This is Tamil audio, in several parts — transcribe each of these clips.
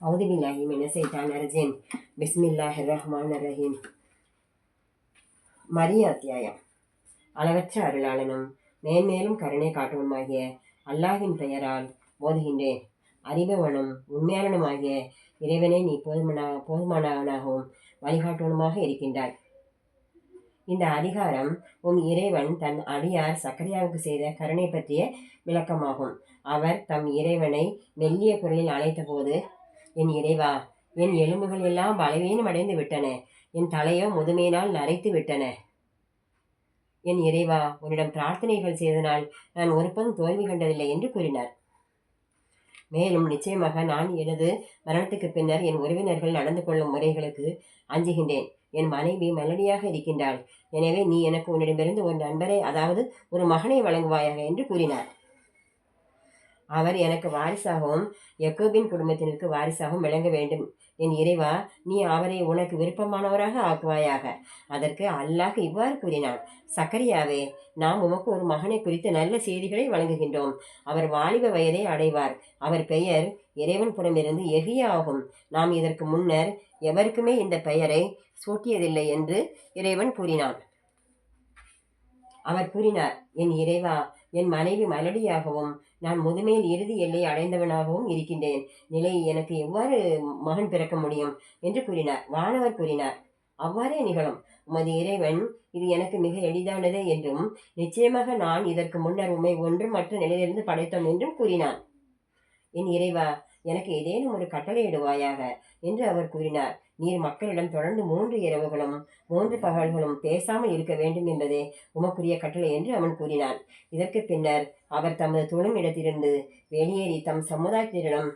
أعوذ بالله من الشيطان الرجيم بسم الله الرحمن الرحيم மரிய அத்தியாயம் அளவற்ற அருளாளனும் மேன்மேலும் கருணை காட்டுவனுமாகிய அல்லாஹ்வின் பெயரால் போதுகின்றேன் அறிபவனும் உண்மையாளனுமாகிய இறைவனை நீ போதுமான போதுமானவனாகவும் வழிகாட்டுவனுமாக இருக்கின்றாய் இந்த அதிகாரம் உம் இறைவன் தன் அடியார் சக்கரியாவுக்கு செய்த கருணை பற்றிய விளக்கமாகும் அவர் தம் இறைவனை மெல்லிய குரலில் அழைத்தபோது என் இறைவா என் எலும்புகள் எல்லாம் பலவீனம் அடைந்து விட்டன. என் தலையோ முதுமையினால் நரைத்து விட்டன. என் இறைவா உன்னிடம் பிரார்த்தனைகள் செய்தனால் நான் ஒருபோதும் தோல்வி கண்டதில்லை என்று கூறினார். மேலும் நிச்சயமாக நான் எனது மரணத்துக்கு பின்னர் என் உறவினர்கள் நடந்து கொள்ளும் முறைகளுக்கு அஞ்சுகின்றேன். என் மனைவி மெலடியாக இருக்கின்றாள். எனவே நீ எனக்கு உன்னிடமிருந்து ஒரு நண்பரை அதாவது ஒரு மகனை வழங்குவாயாக என்று கூறினார். அவர் எனக்கு வாரிசாகவும் யக்கோபின் குடும்பத்தினருக்கு வாரிசாகவும் விளங்க வேண்டும். என் இறைவா நீ அவரை உனக்கு விருப்பமானவராக ஆக்குவாயாக. அதற்கு அல்லாஹ் இவ்வாறு கூறினான். சக்கரியாவே நாம் உமக்கு ஒரு மகனை குறித்த நல்ல செய்திகளை வழங்குகின்றோம். அவர் வாலிப வயதை அடைவார். அவர் பெயர் இறைவன் புறமிருந்து எகியா ஆகும். நாம் இதற்கு முன்னர் எவருக்குமே இந்த பெயரை சூட்டியதில்லை என்று இறைவன் கூறினான். அவர் கூறினார் என் இறைவா என் மனைவி மலடியாகவும் நான் முதுமையில் இறுதி எல்லை அடைந்தவனாகவும் இருக்கின்றேன். நிலை எனக்கு எவ்வாறு மகன் பிறக்க முடியும்? என்று கூறினார். வானவர் கூறினார். அவ்வாறே நிகழும். உமது இறைவன் இது எனக்கு மிக எளிதானது என்றும் நிச்சயமாக நான் இதற்கு முன்னர் உண்மை ஒன்றும் மற்ற நிலையிலிருந்து படைத்தோம் என்றும் கூறினான். என் இறைவா எனக்கு ஏதேனும் ஒரு கட்டளையிடுவாயாக என்று அவர் கூறினார். நீர் மக்களிடம் தொடர்ந்து மூன்று இரவுகளும் மூன்று பகல்களும் பேசாமல் இருக்க வேண்டும் என்பதே உமக்குரிய கட்டளை என்று அவன் கூறினான். இதற்கு பின்னர் அவர் தமது தொழும் இடத்திலிருந்து வெளியேறி தம் சமுதாயத்திடம்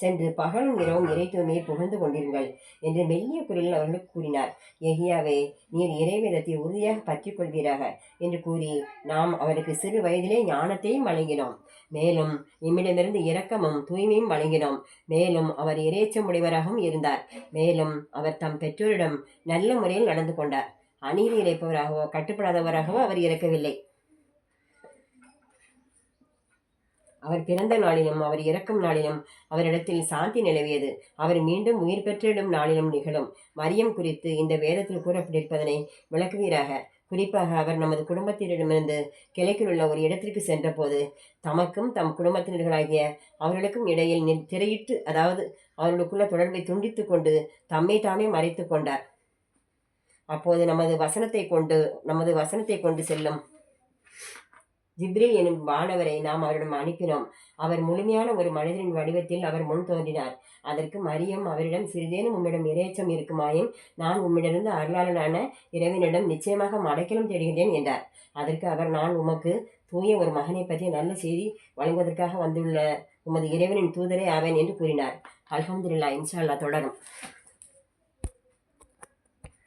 சென்று பகலும் இரவும் இறை புகழ்ந்து கொண்டிருங்கள் என்று மெல்லிய குரலில் அவர்களுக்கு கூறினார். எகியாவே நீர் இறைவேதத்தை உறுதியாக பற்றி கொள்வீராக என்று கூறி நாம் அவருக்கு சிறு வயதிலே ஞானத்தையும் வழங்கினோம். மேலும் நம்மிடமிருந்து இரக்கமும் தூய்மையும் வழங்கினோம். மேலும் அவர் இறைச்சமுடையவராகவும் இருந்தார். மேலும் அவர் தம் பெற்றோரிடம் நல்ல முறையில் நடந்து கொண்டார். அநீதி இழைப்பவராகவோ கட்டுப்படாதவராகவோ அவர் இறக்கவில்லை அவர் பிறந்த நாளிலும் அவர் இறக்கும் நாளிலும் அவரிடத்தில் சாந்தி நிலவியது. அவர் மீண்டும் உயிர் பெற்றிடும் நாளிலும் நிகழும். மரியம் குறித்து இந்த வேதத்தில் கூறப்பட்டிருப்பதனை விளக்குவீராக. குறிப்பாக அவர் நமது குடும்பத்தினரிடமிருந்து கிழக்கில் உள்ள ஒரு இடத்திற்கு சென்றபோது தமக்கும் தம் குடும்பத்தினர்களாகிய அவர்களுக்கும் இடையில் திரையிட்டு அதாவது அவர்களுக்குள்ள தொடர்பை துண்டித்து கொண்டு தம்மை தாமே மறைத்து கொண்டார். அப்போது நமது வசனத்தை கொண்டு நமது வசனத்தை கொண்டு செல்லும் ஜிப்ரில் எனும் வானவரை நாம் அவரிடம் அனுப்பினோம். அவர் முழுமையான ஒரு மனிதனின் வடிவத்தில் அவர் முன் தோன்றினார். அதற்கு மரியம் அவரிடம் சிறிதேனும் உம்மிடம் இரையச்சம் இருக்குமாயின் நான் உம்மிடமிருந்து அருளாளனான இறைவனிடம் நிச்சயமாக மடைக்கலம் தேடுகிறேன் என்றார். அதற்கு அவர் நான் உமக்கு தூய ஒரு மகனை பற்றிய நல்ல செய்தி வழங்குவதற்காக வந்துள்ள உமது இறைவனின் தூதரே ஆவேன் என்று கூறினார். அல்ஹம்துல்லா இன்ஷா அல்லா தொடரும்.